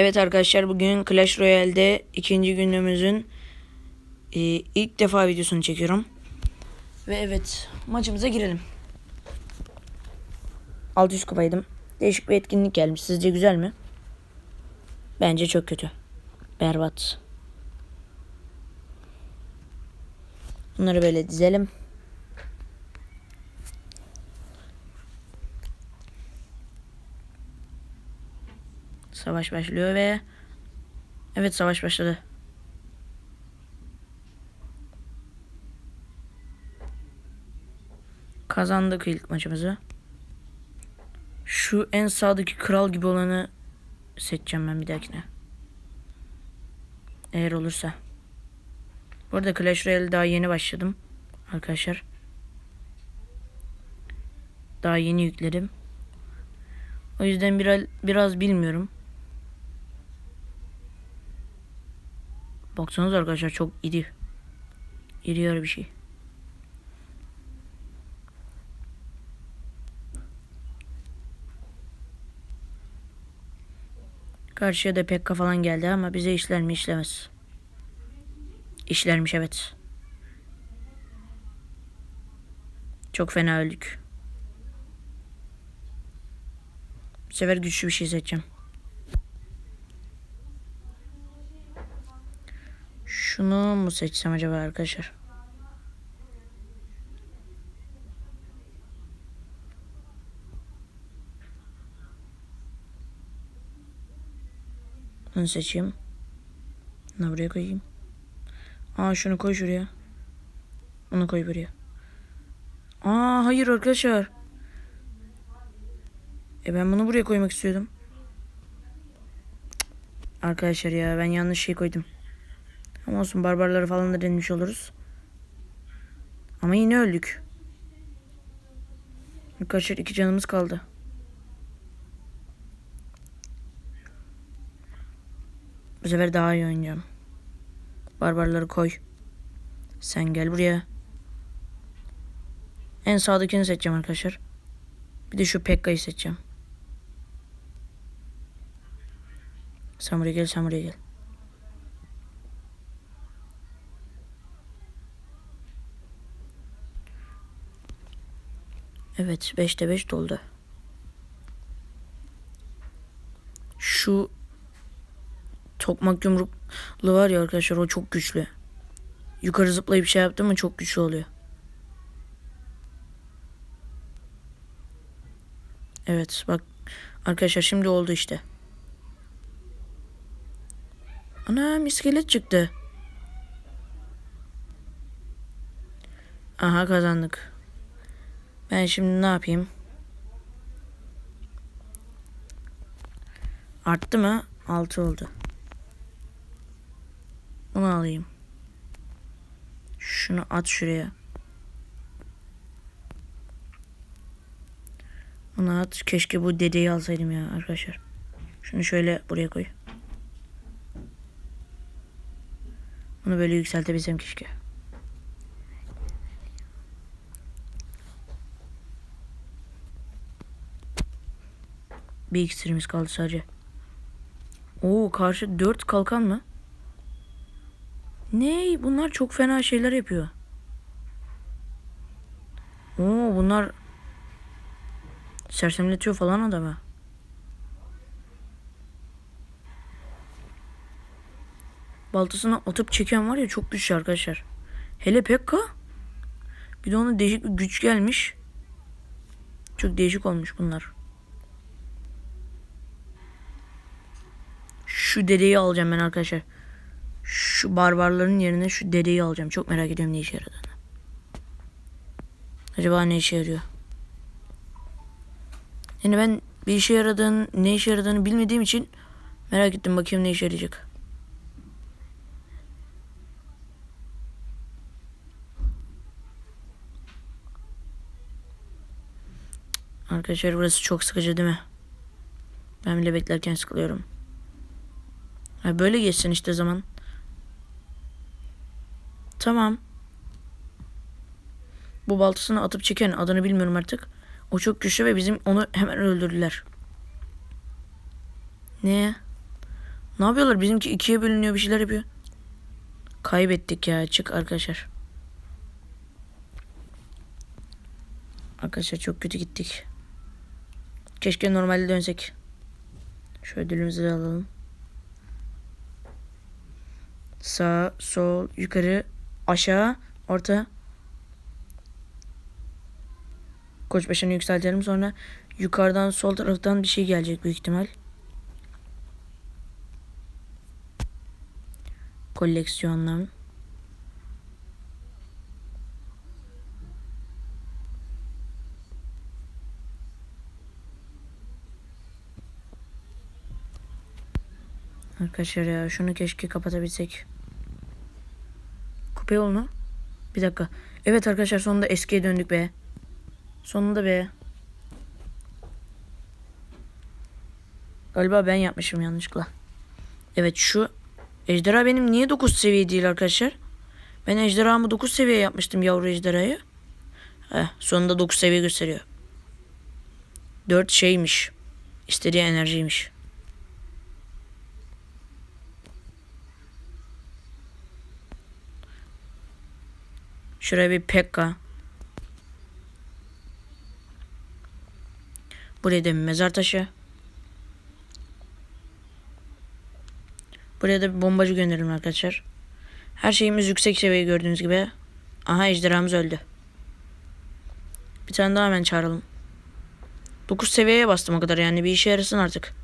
Evet arkadaşlar bugün Clash Royale'de ikinci günümüzün e, ilk defa videosunu çekiyorum. Ve evet maçımıza girelim. 600 kupaydım. Değişik bir etkinlik gelmiş. Sizce güzel mi? Bence çok kötü. Berbat. Bunları böyle dizelim. Savaş başlıyor ve evet savaş başladı. Kazandık ilk maçımızı. Şu en sağdaki kral gibi olanı seçeceğim ben bir dahakine. Eğer olursa. Bu arada Clash Royale daha yeni başladım. Arkadaşlar. Daha yeni yükledim. O yüzden biraz, biraz bilmiyorum. Baksanıza arkadaşlar çok iri. İri yarı bir şey. Karşıya da Pekka falan geldi ama bize işler mi işlemez. İşlermiş evet. Çok fena öldük. Bu sefer güçlü bir şey seçeceğim. Şunu mu seçsem acaba arkadaşlar? Bunu seçeyim. Bunu buraya koyayım. Aa şunu koy şuraya. Onu koy buraya. Aa hayır arkadaşlar. E ben bunu buraya koymak istiyordum. Arkadaşlar ya ben yanlış şey koydum. Ama olsun barbarları falan da denemiş oluruz. Ama yine öldük. Arkadaşlar iki canımız kaldı. Bu sefer daha iyi oynayacağım. Barbarları koy. Sen gel buraya. En sağdakini seçeceğim arkadaşlar. Bir de şu Pekka'yı seçeceğim. Sen buraya gel, sen buraya gel. Evet 5'te 5 doldu. Şu tokmak yumruklu var ya arkadaşlar o çok güçlü. Yukarı zıplayıp şey yaptı mı çok güçlü oluyor. Evet bak arkadaşlar şimdi oldu işte. Ana iskelet çıktı. Aha kazandık. Ben şimdi ne yapayım? Arttı mı? 6 oldu. Bunu alayım. Şunu at şuraya. Bunu at. Keşke bu dedeyi alsaydım ya arkadaşlar. Şunu şöyle buraya koy. Bunu böyle yükseltebilsem keşke. Bir iksirimiz kaldı sadece. Oo karşı dört kalkan mı? Ne? Bunlar çok fena şeyler yapıyor. Oo bunlar sersemletiyor falan adamı. Baltasına atıp çeken var ya çok güçlü arkadaşlar. Hele Pekka. Bir de ona değişik bir güç gelmiş. Çok değişik olmuş bunlar. Şu dedeyi alacağım ben arkadaşlar. Şu barbarların yerine şu dedeyi alacağım. Çok merak ediyorum ne işe yaradığını. Acaba ne işe yarıyor? Yani ben bir işe yaradığını, ne işe yaradığını bilmediğim için merak ettim bakayım ne işe yarayacak. Arkadaşlar burası çok sıkıcı değil mi? Ben bile beklerken sıkılıyorum. Ha, böyle geçsin işte zaman. Tamam. Bu baltasını atıp çeken adını bilmiyorum artık. O çok güçlü ve bizim onu hemen öldürdüler. Ne? Ne yapıyorlar? Bizimki ikiye bölünüyor bir şeyler yapıyor. Kaybettik ya. Çık arkadaşlar. Arkadaşlar çok kötü gittik. Keşke normalde dönsek. Şu ödülümüzü de alalım. Sağ, sol, yukarı, aşağı, orta. Koç başını yükseltelim sonra yukarıdan sol taraftan bir şey gelecek büyük ihtimal. Koleksiyonlar. Arkadaşlar ya şunu keşke kapatabilsek. Kupa yolunu. Bir dakika. Evet arkadaşlar sonunda eskiye döndük be. Sonunda be. Galiba ben yapmışım yanlışlıkla. Evet şu ejderha benim niye 9 seviye değil arkadaşlar? Ben ejderhamı 9 seviye yapmıştım yavru ejderhayı. Heh, sonunda 9 seviye gösteriyor. 4 şeymiş. İstediği enerjiymiş. Şuraya bir Pekka. Buraya da bir mezar taşı. Buraya da bir bombacı gönderelim arkadaşlar. Her şeyimiz yüksek seviye gördüğünüz gibi. Aha ejderhamız öldü. Bir tane daha hemen çağıralım. 9 seviyeye bastım o kadar yani bir işe yarasın artık.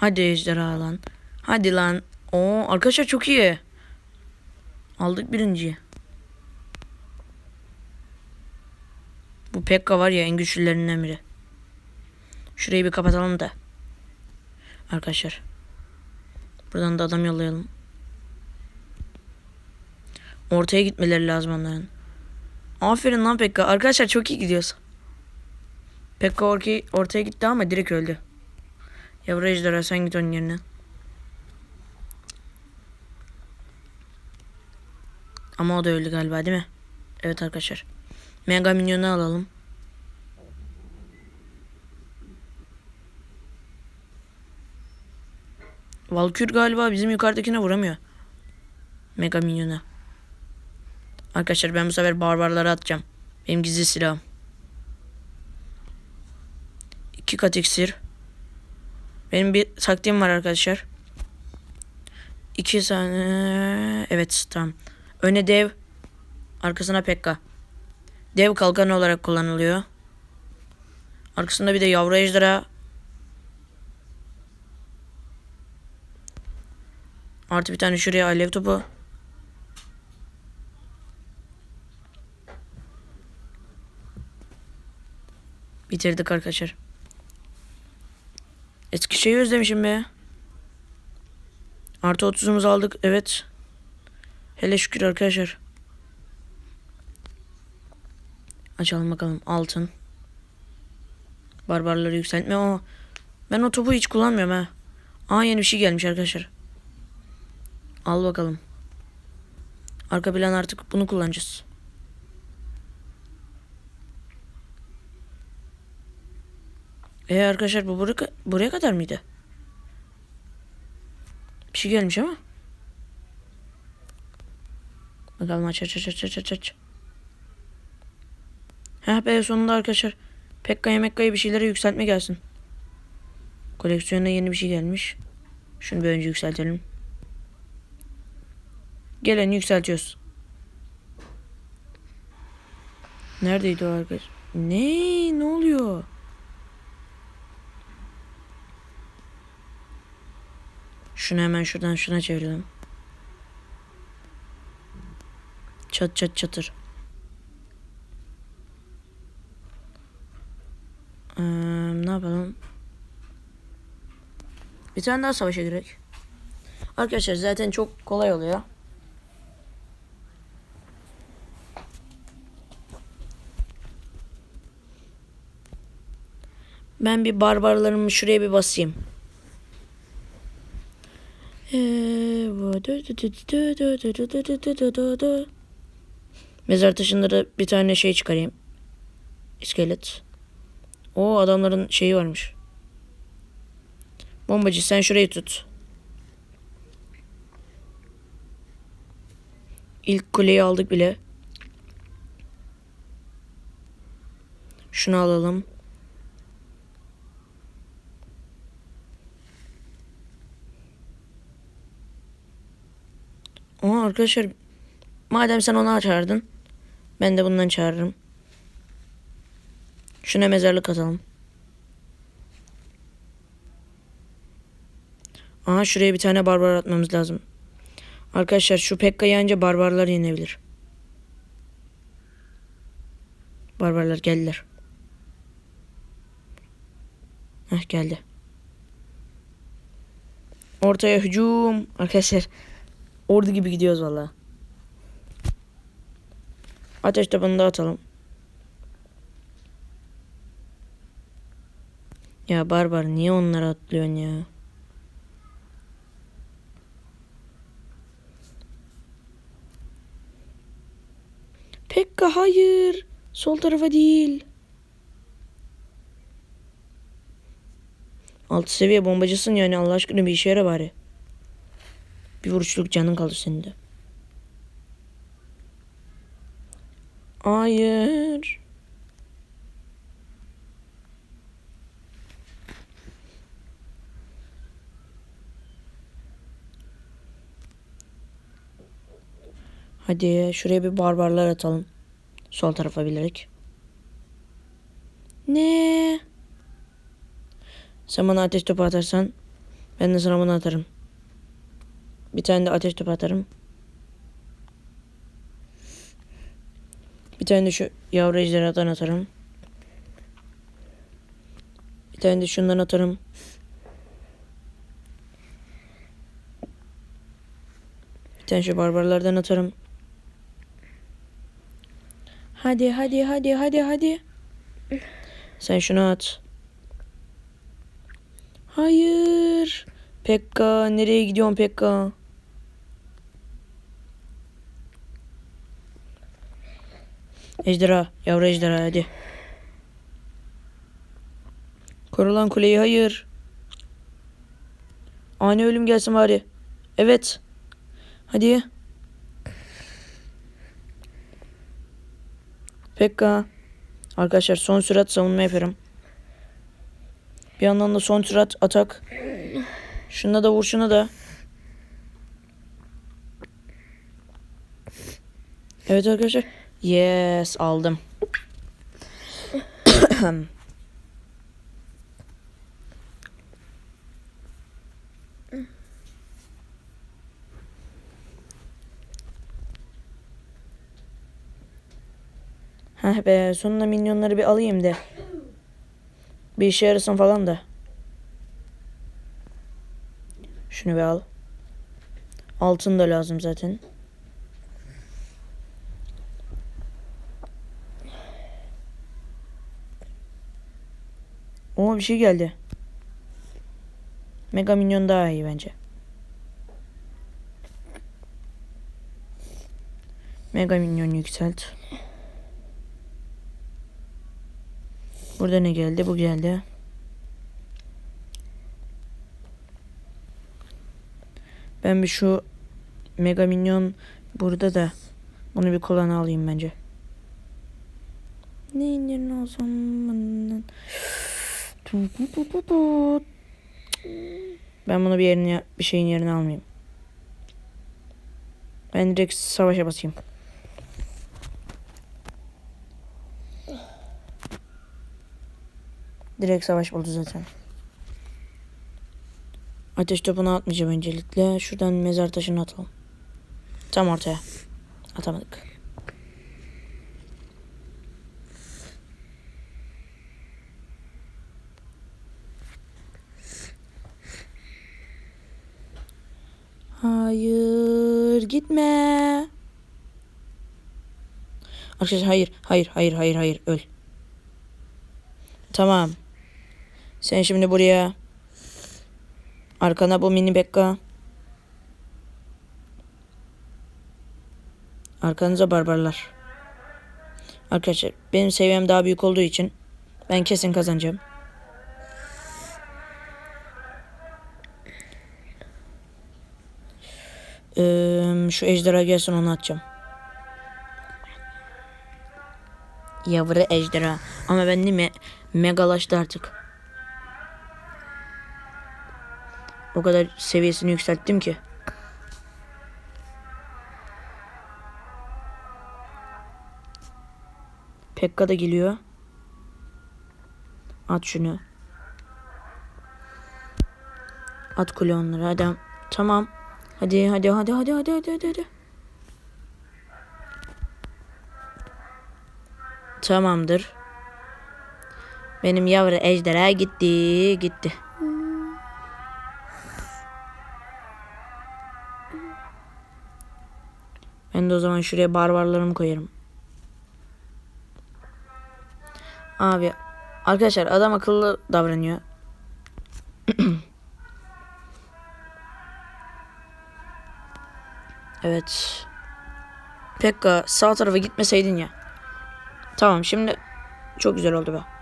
Hadi ejderha lan. Hadi lan. Oo arkadaşlar çok iyi. Aldık birinciyi. Bu Pekka var ya en güçlülerinden biri. Şurayı bir kapatalım da. Arkadaşlar. Buradan da adam yollayalım. Ortaya gitmeleri lazım onların. Aferin lan Pekka. Arkadaşlar çok iyi gidiyoruz. Pekka ortaya, gitti ama direkt öldü. Yavru ejderha sen git onun yerine. Ama o da öldü galiba değil mi? Evet arkadaşlar. Mega minyonu alalım. Valkür galiba bizim yukarıdakine vuramıyor. Mega minyona. Arkadaşlar ben bu sefer barbarlara atacağım. Benim gizli silahım. İki kat iksir. Benim bir taktiğim var arkadaşlar. İki tane... Evet tamam. Öne dev. Arkasına Pekka. Dev kalkan olarak kullanılıyor. Arkasında bir de yavru ejderha. Artı bir tane şuraya alev topu. Bitirdik arkadaşlar. Eski şeyi özlemişim be. Artı 30'umuzu aldık. Evet. Hele şükür arkadaşlar. Açalım bakalım. Altın. Barbarları yükseltme. O ben o topu hiç kullanmıyorum ha. Aa yeni bir şey gelmiş arkadaşlar. Al bakalım. Arka plan artık bunu kullanacağız. E arkadaşlar bu buraya, buraya kadar mıydı? Bir şey gelmiş ama. Bakalım aç aç aç aç aç aç. Heh be sonunda arkadaşlar. Pekka'ya Mekka'ya bir şeylere yükseltme gelsin. Koleksiyona yeni bir şey gelmiş. Şunu bir önce yükseltelim. Geleni yükseltiyoruz. Neredeydi o arkadaş? Ne? Ne oluyor? Şunu hemen şuradan şuna çevirelim. Çat çat çatır. Ee, ne yapalım? Bir tane daha savaşa girek. Arkadaşlar zaten çok kolay oluyor. Ben bir barbarlarımı şuraya bir basayım. Mezar taşında da bir tane şey çıkarayım. İskelet. O adamların şeyi varmış. Bombacı sen şurayı tut. İlk kuleyi aldık bile. Şunu alalım. Aa arkadaşlar madem sen onu çağırdın ben de bundan çağırırım. Şuna mezarlık atalım. Aha şuraya bir tane barbar atmamız lazım. Arkadaşlar şu Pekka'yı anca barbarlar yenebilir. Barbarlar geldiler. Heh geldi. Ortaya hücum. Arkadaşlar ordu gibi gidiyoruz valla. Ateş tabanını da atalım. Ya barbar niye onlara atlıyorsun ya? Pekka hayır. Sol tarafa değil. Altı seviye bombacısın yani Allah aşkına bir işe yara bari. Bir vuruşluk canın kalır senin. Hayır. Hadi şuraya bir barbarlar atalım. Sol tarafa bilerek. Ne? Sen bana ateş topu atarsan ben de sana bunu atarım. Bir tane de ateş topu atarım. Bir tane de şu yavru ejderhadan atarım. Bir tane de şundan atarım. Bir tane şu barbarlardan atarım. Hadi hadi hadi hadi hadi. Sen şunu at. Hayır. Pekka nereye gidiyorsun Pekka? Ejderha, yavru ejderha hadi. Korulan kuleyi hayır. Ani ölüm gelsin bari. Evet. Hadi. Pekka. Arkadaşlar son sürat savunma yapıyorum. Bir yandan da son sürat atak. Şuna da vur şuna da. Evet arkadaşlar. Yes aldım. Heh be sonunda minyonları bir alayım de. Bir işe yarasın falan da. Şunu bir al. Altın da lazım zaten. Oo bir şey geldi. Mega minyon daha iyi bence. Mega minyon yükselt. Burada ne geldi? Bu geldi. Ben bir şu Mega Minyon burada da bunu bir kulağına alayım bence. Ne indirin o zaman? Ben bunu bir yerine bir şeyin yerine almayayım. Ben direkt savaşa basayım. Direkt savaş buldu zaten. Ateş topunu atmayacağım öncelikle. Şuradan mezar taşını atalım. Tam ortaya. Atamadık. Hayır gitme. Arkadaşlar hayır hayır hayır hayır hayır öl. Tamam. Sen şimdi buraya. Arkana bu mini Bekka. Arkanıza barbarlar. Arkadaşlar benim seviyem daha büyük olduğu için ben kesin kazanacağım. Ee, şu ejderha gelsin onu atacağım. Yavru ejderha. Ama ben değil mi? Megalaştı artık. O kadar seviyesini yükselttim ki. Pekka da geliyor. At şunu. At kule onları hadi. Tamam. Hadi hadi hadi hadi hadi hadi hadi. hadi. Tamamdır. Benim yavru ejderha gitti gitti. Ben de o zaman şuraya barbarlarımı koyarım. Abi arkadaşlar adam akıllı davranıyor. evet. Pekka sağ tarafa gitmeseydin ya. Tamam şimdi çok güzel oldu be.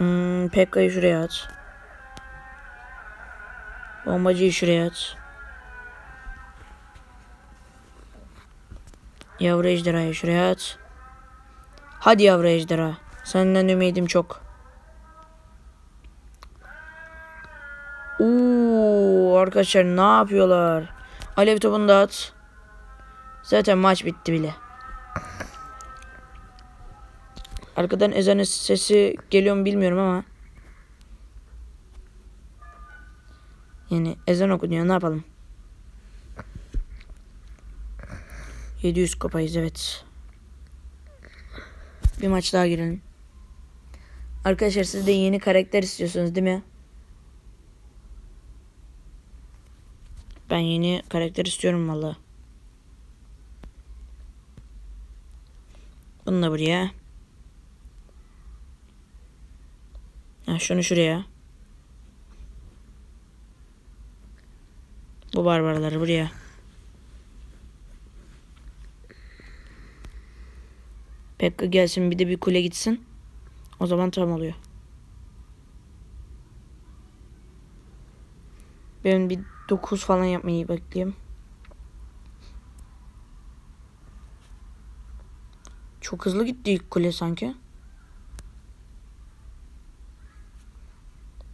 Hmm, Pekka'yı şuraya at. Bombacıyı şuraya at. Yavru ejderhayı şuraya at. Hadi yavru ejderha. Senden ümidim çok. Oo, arkadaşlar ne yapıyorlar? Alev topunu da at. Zaten maç bitti bile. Arkadan ezanın sesi geliyor mu bilmiyorum ama. Yani ezan okunuyor ne yapalım. 700 kopayız evet. Bir maç daha girelim. Arkadaşlar siz de yeni karakter istiyorsunuz değil mi? Ben yeni karakter istiyorum valla. Bunu da buraya. Ha, şunu şuraya. Bu barbarları buraya. Pekka gelsin bir de bir kule gitsin. O zaman tam oluyor. Ben bir 9 falan yapmayı bekleyeyim. Çok hızlı gitti ilk kule sanki.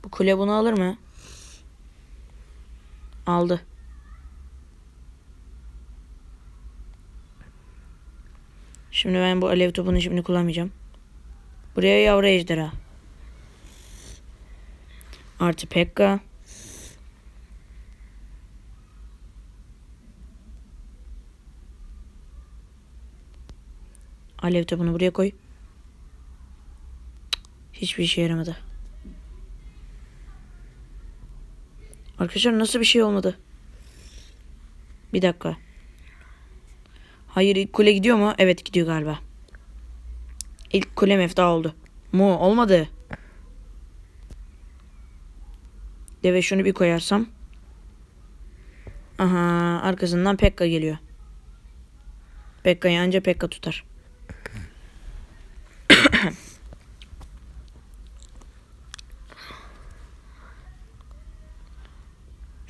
Bu kule bunu alır mı? Aldı. Şimdi ben bu alev topunu şimdi kullanmayacağım. Buraya yavru ejderha. Artı Pekka. Alev topunu buraya koy. Hiçbir işe yaramadı. Arkadaşlar nasıl bir şey olmadı? Bir dakika. Hayır ilk kule gidiyor mu? Evet gidiyor galiba. İlk kule mefta oldu. Mu olmadı. Deve şunu bir koyarsam. Aha arkasından Pekka geliyor. Pekka'yı anca Pekka tutar.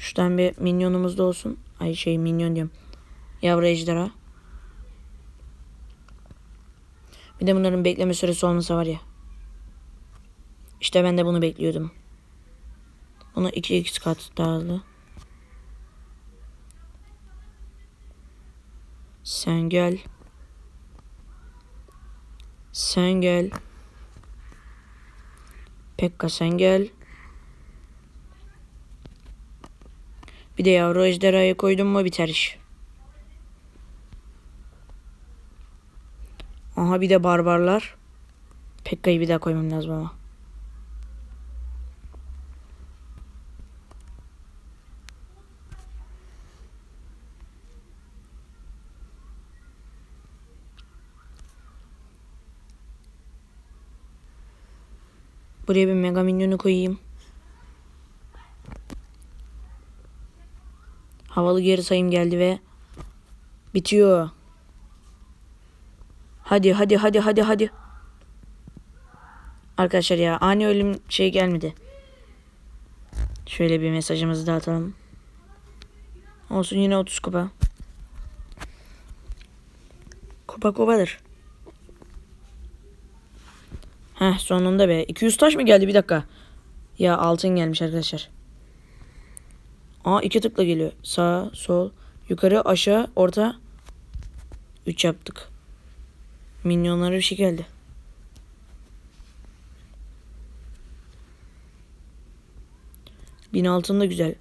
Şuradan bir minyonumuz da olsun. Ay şey minyon diyorum. Yavru ejderha. Bir de bunların bekleme süresi olmasa var ya. İşte ben de bunu bekliyordum. Bunu 2x kat daha hızlı. Sen gel. Sen gel. Pekka sen gel. Bir de yavru ejderhayı koydum mu biter iş. Aha bir de barbarlar. Pekka'yı bir daha koymam lazım ama. Buraya bir mega minyonu koyayım. Havalı geri sayım geldi ve bitiyor. Hadi hadi hadi hadi hadi. Arkadaşlar ya ani ölüm şey gelmedi. Şöyle bir mesajımızı da atalım. Olsun yine 30 kupa. Kupa kupadır. Heh sonunda be. 200 taş mı geldi bir dakika. Ya altın gelmiş arkadaşlar. Aa iki tıkla geliyor. Sağ, sol, yukarı, aşağı, orta. 3 yaptık. Minyonlara bir şey geldi. Bin altın da güzel.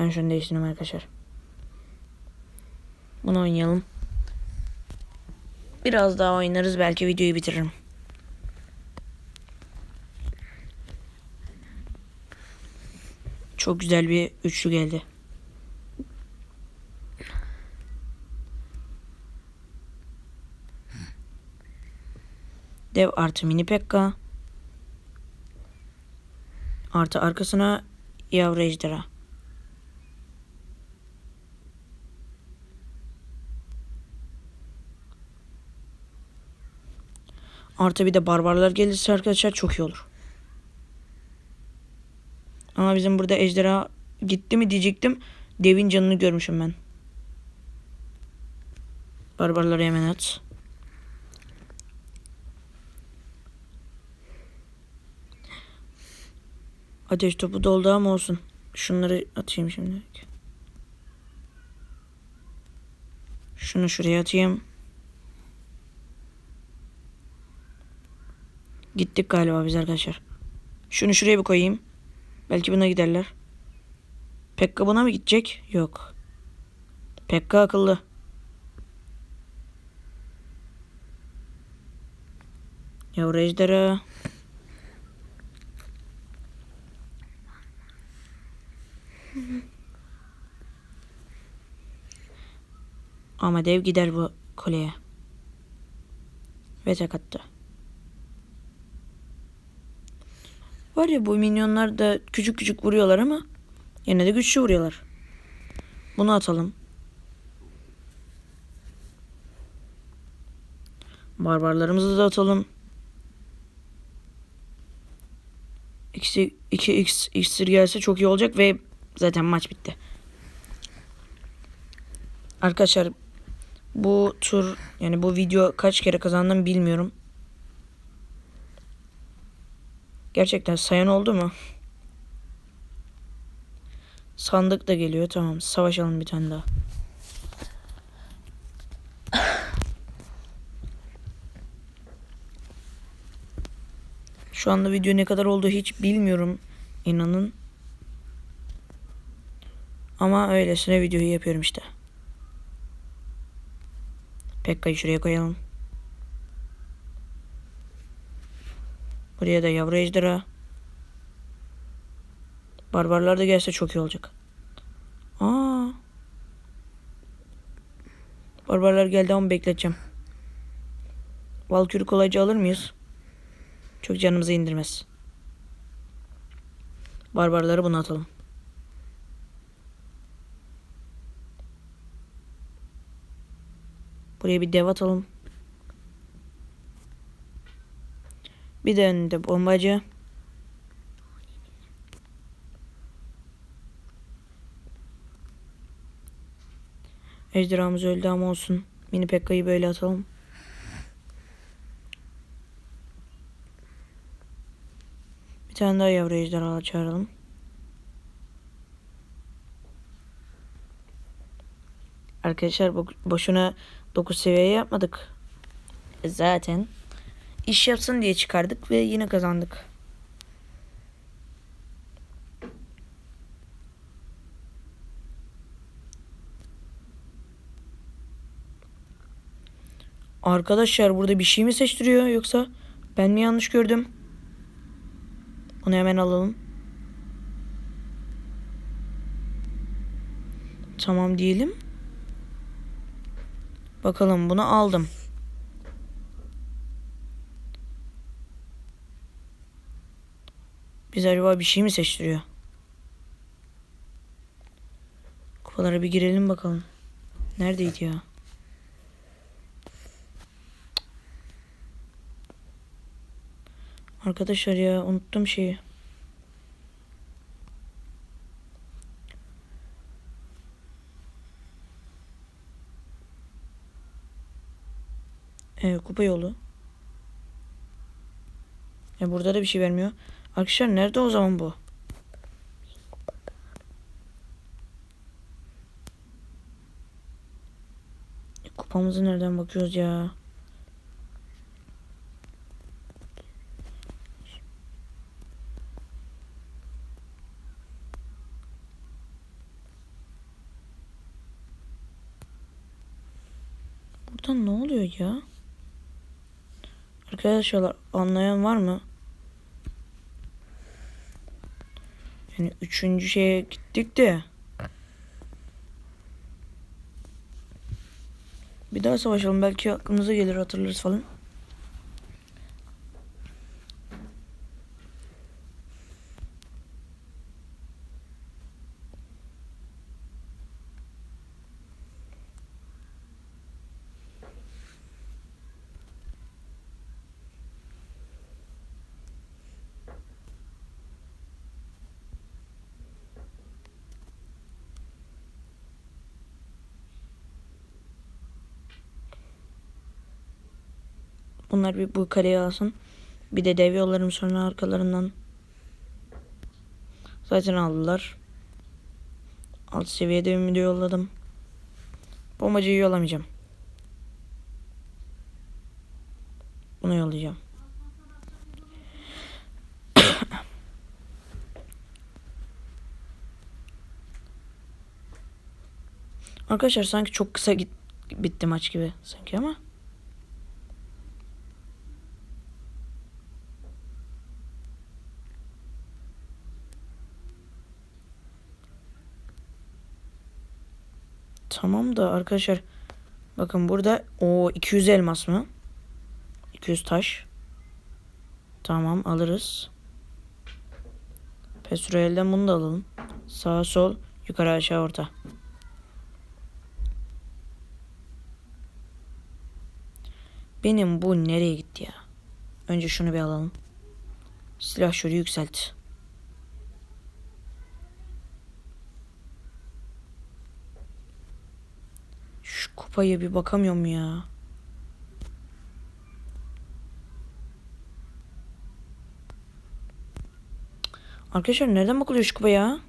Ben şunu değiştireyim arkadaşlar. Bunu oynayalım. Biraz daha oynarız belki videoyu bitiririm. Çok güzel bir üçlü geldi. Dev artı mini pekka. Artı arkasına yavru ejderha. Artı bir de barbarlar gelirse arkadaşlar çok iyi olur. Ama bizim burada ejderha gitti mi diyecektim. Devin canını görmüşüm ben. Barbarları hemen at. Ateş topu doldu ama olsun. Şunları atayım şimdi. Şunu şuraya atayım. Gittik galiba biz arkadaşlar. Şunu şuraya bir koyayım. Belki buna giderler. Pekka buna mı gidecek? Yok. Pekka akıllı. Yavru ejderha. Ama dev gider bu koleye. Ve tek attı. Var ya bu minyonlar da küçük küçük vuruyorlar ama yine de güçlü vuruyorlar. Bunu atalım. Barbarlarımızı da atalım. İkisi 2x iksir gelse çok iyi olacak ve zaten maç bitti. Arkadaşlar bu tur yani bu video kaç kere kazandım bilmiyorum. Gerçekten sayan oldu mu? Sandık da geliyor. Tamam. Savaşalım bir tane daha. Şu anda video ne kadar oldu hiç bilmiyorum. inanın. Ama öylesine videoyu yapıyorum işte. Pekka'yı şuraya koyalım. Buraya da yavru ejderha. Barbarlar da gelse çok iyi olacak. Aa. Barbarlar geldi ama bekleteceğim. Valkürü kolayca alır mıyız? Çok canımızı indirmez. Barbarları buna atalım. Buraya bir dev atalım. Bir de önünde bombacı. Ejderhamız öldü ama olsun. Mini Pekka'yı böyle atalım. Bir tane daha yavru ejderha çağıralım. Arkadaşlar boşuna 9 seviyeye yapmadık. Zaten iş yapsın diye çıkardık ve yine kazandık. Arkadaşlar burada bir şey mi seçtiriyor yoksa Ben mi yanlış gördüm? Onu hemen alalım. Tamam diyelim. Bakalım bunu aldım. Biz acaba bir şey mi seçtiriyor? Kupalara bir girelim bakalım. Neredeydi ya? Arkadaşlar ya unuttum şeyi. Ee, kupa yolu. E burada da bir şey vermiyor. Arkadaşlar nerede o zaman bu? Kupamızı nereden bakıyoruz ya? Burada ne oluyor ya? Arkadaşlar anlayan var mı? Yani üçüncü şeye gittik de. Bir daha savaşalım belki aklımıza gelir hatırlarız falan. Bunlar bir bu kaleye alsın. Bir de dev yollarım sonra arkalarından. Zaten aldılar. Alt seviyede ümidi yolladım. Bombacıyı yollamayacağım. Bunu yollayacağım. Arkadaşlar sanki çok kısa git bitti maç gibi sanki ama. Tamam da arkadaşlar bakın burada o 200 elmas mı? 200 taş. Tamam alırız. Pestroel'den bunu da alalım. Sağ sol yukarı aşağı orta. Benim bu nereye gitti ya? Önce şunu bir alalım. Silah şöyle yükselt. Şu kupaya bir bakamıyorum ya. Arkadaşlar nereden bakılıyor şu kupaya?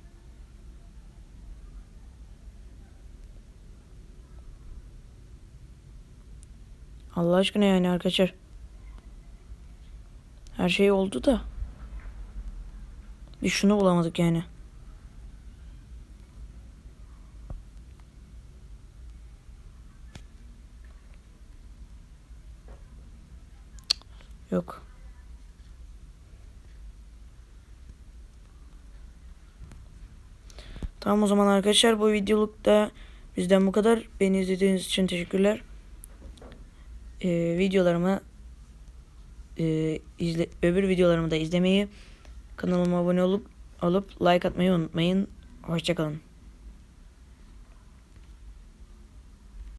Allah aşkına yani arkadaşlar. Her şey oldu da. Bir şunu bulamadık yani. Yok. Tamam o zaman arkadaşlar bu videolukta bizden bu kadar. Beni izlediğiniz için teşekkürler. Ee, videolarımı e, izle, öbür videolarımı da izlemeyi kanalıma abone olup alıp like atmayı unutmayın. Hoşçakalın.